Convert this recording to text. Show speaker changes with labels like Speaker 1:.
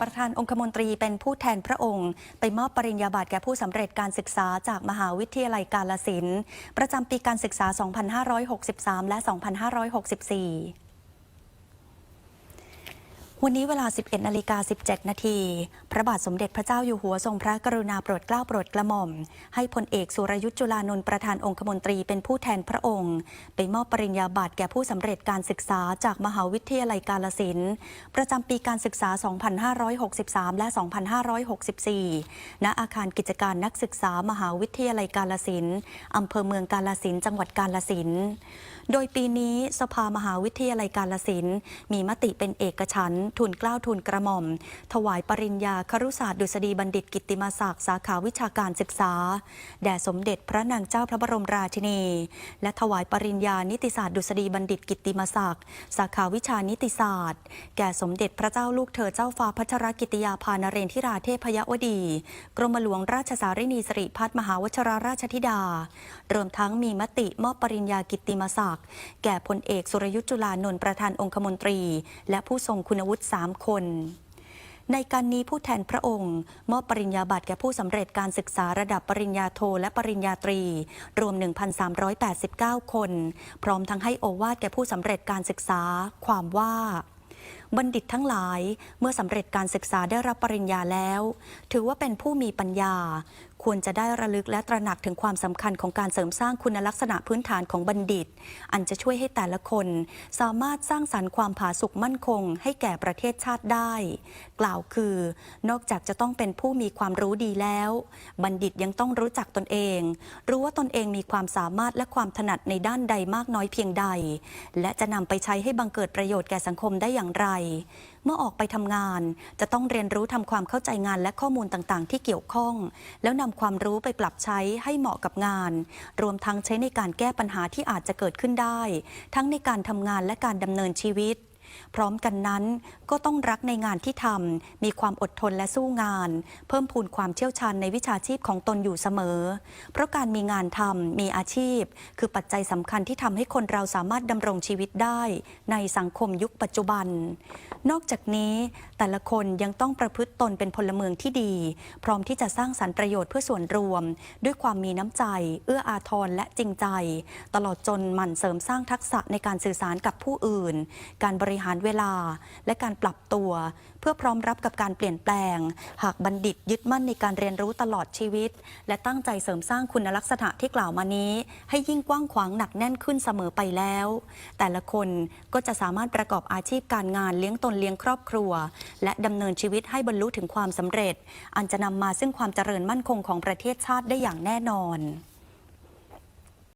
Speaker 1: ประธานองคมนตรีเป็นผู้แทนพระองค์ ไปมอบปริญญาบัตรแก่ผู้สำเร็จการศึกษาจากมหาวิทยาลัยกาลสินประจำปีการศึกษา 2563 และ 2564 วันนี้เวลา 11นาฬิกา17 นาที พระบาทสมเด็จพระเจ้าอยู่หัวทรงพระกรุณาโปรดเกล้าโปรดกระหม่อม ให้พลเอกสุรยุทธ์จุลานนท์ประธานองคมนตรีเป็นผู้แทนพระองค์ ไปมอบปริญญาบัตรแก่ผู้สำเร็จการศึกษาจากมหาวิทยาลัยกาลสินประจำปีการศึกษา 2563 และ 2564 ณ อาคารกิจการนักศึกษามหาวิทยาลัยกาลสินอำเภอเมืองกาลสินจังหวัดกาลสินโดยปีนี้สภามหาวิทยาลัยกาลสินมีมติเป็นเอกฉันท์ทุนกล้าวทุนกระหม่อม ถวายปริญญาครุศาสตร์ดุษฎีบัณฑิตกิติมศักดิ์สาขาวิชาการศึกษา แด่สมเด็จพระนางเจ้าพระบรมราชินี และถวายปริญญานิติศาสตร์ดุษฎีบัณฑิตกิติมศักดิ์สาขาวิชานิติศาสตร์ แก่สมเด็จพระเจ้าลูกเธอเจ้าฟ้าพัชรกิติยาภานเรนทิราเทพยวดี กรมหลวงราชสารินีสิริพัฒมหาวชรราชธิดา รวมทั้งมีมติมอบปริญญากิตติมศักดิ์แก่พลเอกสุรยุทธ์จุลานนท์ประธานองคมนตรี และผู้ทรงคุณวุฒิ3 คน ในการนี้ผู้แทนพระองค์ มอบปริญญาบัตรแก่ผู้สำเร็จการศึกษาระดับปริญญาโทและปริญญาตรี รวม 1,389 คน พร้อมทั้งให้โอวาทแก่ผู้สำเร็จการศึกษา ความว่าบัณฑิตทั้งหลายเมื่อสำเร็จการศึกษาได้รับปริญญาแล้ว ถือว่าเป็นผู้มีปัญญา ควรจะได้ระลึกและตระหนักถึงความสำคัญของการเสริมสร้างคุณลักษณะพื้นฐานของบัณฑิต อันจะช่วยให้แต่ละคน สามารถสร้างสรรค์ความผาสุกมั่นคง ให้แก่ประเทศชาติได้ กล่าวคือ นอกจากจะต้องเป็นผู้มีความรู้ดีแล้ว บัณฑิตยังต้องรู้จักตนเอง รู้ว่าตนเองมีความสามารถและความถนัดในด้านใดมากน้อยเพียงใด และจะนำไปใช้ให้บังเกิดประโยชน์แก่สังคมได้อย่างไรเมื่อออกไปทำงาน จะต้องเรียนรู้ทำความเข้าใจงานและข้อมูลต่างๆ ที่เกี่ยวข้อง แล้วนำความรู้ไปปรับใช้ให้เหมาะกับงาน รวมทั้งใช้ในการแก้ปัญหาที่อาจจะเกิดขึ้นได้ ทั้งในการทำงานและการดำเนินชีวิต พร้อมกันนั้นก็ต้องรักในงานที่ทำมีความอดทนและสู้งาน เพิ่มพูนความเชี่ยวชาญในวิชาชีพของตนอยู่เสมอ เพราะการมีงานทำมีอาชีพ คือปัจจัยสำคัญที่ทำให้คนเราสามารถดำรงชีวิตได้ในสังคมยุคปัจจุบัน นอกจากนี้แต่ละคนยังต้องประพฤติตนเป็นพลเมืองที่ดี พร้อมที่จะสร้างสรรค์ประโยชน์เพื่อส่วนรวม ด้วยความมีน้ำใจ เอื้ออาทรและจริงใจ ตลอดจนหมั่นเสริมสร้างทักษะในการสื่อสารกับผู้อื่น การบริริหารเวลา และการปรับตัว เพื่อพร้อมรับกับการเปลี่ยนแปลง หากบัณฑิตยึดมั่นในการเรียนรู้ตลอดชีวิต และตั้งใจเสริมสร้างคุณลักษณะที่กล่าวมานี้ ให้ยิ่งกว้างขวางหนักแน่นขึ้นเสมอไปแล้ว แต่ละคนก็จะสามารถประกอบอาชีพการงานเลี้ยงตนเลี้ยงครอบครัว และดำเนินชีวิตให้บรรลุถึงความสำเร็จ อันจะนำมาซึ่งความเจริญมั่นคงของประเทศชาติได้อย่างแน่นอน